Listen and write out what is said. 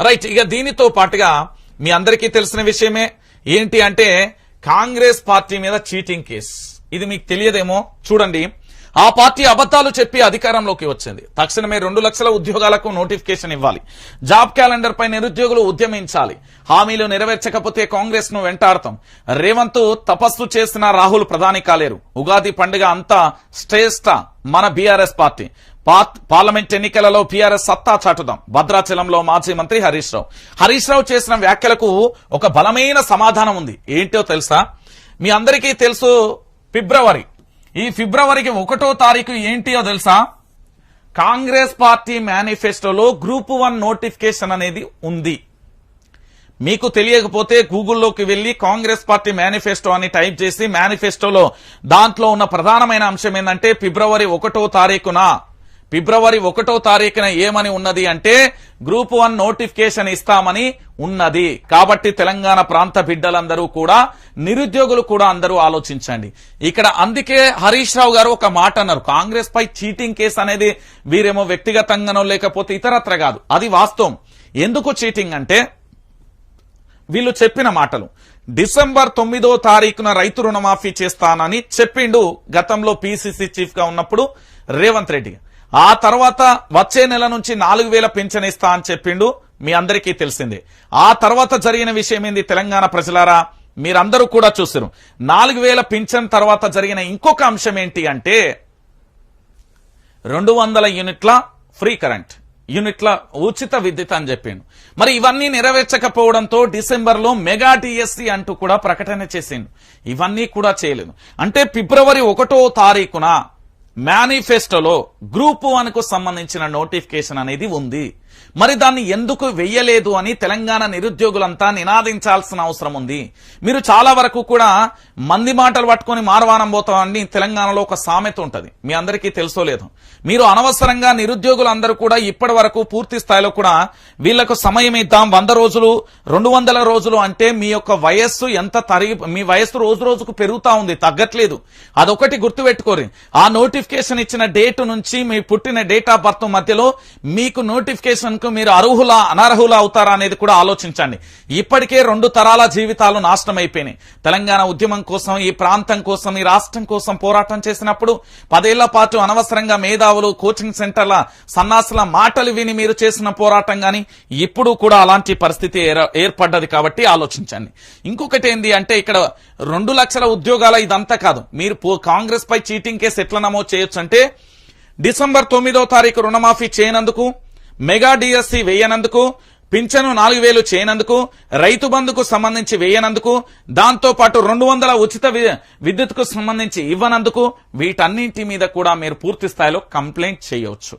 Right ఇక దీనితో పాటుగా మీ అందరికీ తెలిసిన విషయమే ఏంటి అంటే కాంగ్రెస్ పార్టీ మీద చీటింగ్ కేస్. ఇది మీకు తెలియదేమో? చూడండి. ఆ పార్టీ అబద్ధాలు చెప్పి అధికారంలోకి వచ్చింది. తక్షణమే రెండు లక్షల ఉద్యోగాలకు నోటిఫికేషన్ ఇవ్వాలి. జాబ్ క్యాలెండర్ పై నిరుద్యోగులు ఉద్యమించాలి. హామీలు నెరవేర్చకపోతే కాంగ్రెస్ను వెంటాడతాం. రేవంత్ తపస్సు చేసిన రాహుల్ ప్రధాని కాలేరు. ఉగాది పండుగ అంతా శ్రేష్ట మన బీఆర్ఎస్ పార్టీ. పార్లమెంట్ ఎన్నికలలో పీఆర్ఎస్ సత్తా చాటుదాం. భద్రాచలంలో మాజీ మంత్రి హరీష్ రావు. హరీష్ రావు చేసిన వ్యాఖ్యలకు ఒక బలమైన సమాధానం ఉంది. ఏంటో తెలుసా? మీ అందరికీ తెలుసు ఫిబ్రవరి. ఈ ఫిబ్రవరికి ఒకటో తారీఖు ఏంటియో తెలుసా? కాంగ్రెస్ పార్టీ మేనిఫెస్టోలో గ్రూప్ వన్ నోటిఫికేషన్ అనేది ఉంది. మీకు తెలియకపోతే గూగుల్లోకి వెళ్ళి కాంగ్రెస్ పార్టీ మేనిఫెస్టో అని టైప్ చేసి మేనిఫెస్టోలో దాంట్లో ఉన్న ప్రధానమైన అంశం ఏంటంటే ఫిబ్రవరి ఒకటో తారీఖున ఫిబ్రవరి ఒకటో తారీఖున ఏమని ఉన్నది అంటే గ్రూప్ వన్ నోటిఫికేషన్ ఇస్తామని ఉన్నది. కాబట్టి తెలంగాణ ప్రాంత బిడ్డలందరూ కూడా నిరుద్యోగులు కూడా అందరూ ఆలోచించండి. ఇక్కడ అందుకే హరీష్ రావు గారు ఒక మాట అన్నారు. కాంగ్రెస్ పై చీటింగ్ కేసు అనేది వీరేమో వ్యక్తిగతంగానో లేకపోతే ఇతరత్ర కాదు. అది వాస్తవం. ఎందుకు చీటింగ్ అంటే వీళ్ళు చెప్పిన మాటలు. డిసెంబర్ తొమ్మిదో తారీఖున రైతు రుణమాఫీ చేస్తానని చెప్పిండు గతంలో పిసిసి చీఫ్గా ఉన్నప్పుడు రేవంత్ రెడ్డి. ఆ తర్వాత వచ్చే నెల నుంచి నాలుగు వేల పింఛన్ ఇస్తా అని చెప్పిండు. మీ అందరికీ తెలిసిందే. ఆ తర్వాత జరిగిన విషయం ఏంది తెలంగాణ ప్రజలారా? మీరందరూ కూడా చూసారు. నాలుగు వేల పింఛన్ తర్వాత జరిగిన ఇంకొక అంశం ఏంటి అంటే రెండు వందల యూనిట్ల ఫ్రీ కరెంట్ యూనిట్ల ఉచిత విద్యుత్ అని చెప్పిండు. మరి ఇవన్నీ నెరవేర్చకపోవడంతో డిసెంబర్లో మెగా డిఎస్సి అంటూ కూడా ప్రకటన చేసిండు. ఇవన్నీ కూడా చేయలేదు. అంటే ఫిబ్రవరి ఒకటో తారీఖున మేనిఫెస్టోలో గ్రూప్ వన్కు సంబంధించిన నోటిఫికేషన్ అనేది ఉంది. మరి దాన్ని ఎందుకు వెయ్యలేదు అని తెలంగాణ నిరుద్యోగులంతా నినాదించాల్సిన అవసరం ఉంది. మీరు చాలా వరకు కూడా మంది మాటలు పట్టుకొని మారవానం పోతామని తెలంగాణలో ఒక సామెత ఉంటుంది. మీ అందరికీ తెలుసో లేదు. మీరు అనవసరంగా నిరుద్యోగులందరూ కూడా ఇప్పటి వరకు పూర్తి స్థాయిలో కూడా వీళ్ళకు సమయం ఇద్దాం వంద రోజులు రెండు వందల రోజులు అంటే మీ యొక్క వయస్సు ఎంత తరిగి మీ వయస్సు రోజు రోజుకు పెరుగుతా ఉంది తగ్గట్లేదు. అదొకటి గుర్తుపెట్టుకోరు. ఆ నోటిఫికేషన్ ఇచ్చిన డేట్ నుంచి మీ పుట్టిన డేట్ ఆఫ్ బర్త్ మధ్యలో మీకు నోటిఫికేషన్ కు మీరు అర్హులా అనర్హులా అవుతారా అనేది కూడా ఆలోచించండి. ఇప్పటికే రెండు తరాల జీవితాలు నాశనం అయిపోయినాయి తెలంగాణ ఉద్యమం కోసం ఈ ప్రాంతం కోసం ఈ రాష్ట్రం కోసం పోరాటం చేసినప్పుడు పదేళ్ళ పాటు అనవసరంగా మేధావులు కోచింగ్ సెంటర్ల సన్నాసుల మాటలు విని మీరు చేసిన పోరాటం గాని ఇప్పుడు కూడా అలాంటి పరిస్థితి ఏర్పడ్డది కాబట్టి ఆలోచించండి. ఇంకొకటి ఏంది అంటే ఇక్కడ రెండు లక్షల ఉద్యోగాల ఇదంతా కాదు. మీరు కాంగ్రెస్ పై చీటింగ్ కేసు ఎట్లా నమోదు చేయొచ్చు అంటే డిసెంబర్ తొమ్మిదో తారీఖు రుణమాఫీ చేయనందుకు మెగా డిఎస్సి వేయనందుకు పింఛను నాలుగు వేలు చేయనందుకు రైతు బంధుకు సంబంధించి వేయనందుకు దాంతో పాటు రెండు వందల ఉచిత విద్యుత్కు సంబంధించి ఇవ్వనందుకు వీటన్నింటి మీద కూడా మీరు పూర్తి స్థాయిలో కంప్లైంట్ చేయవచ్చు.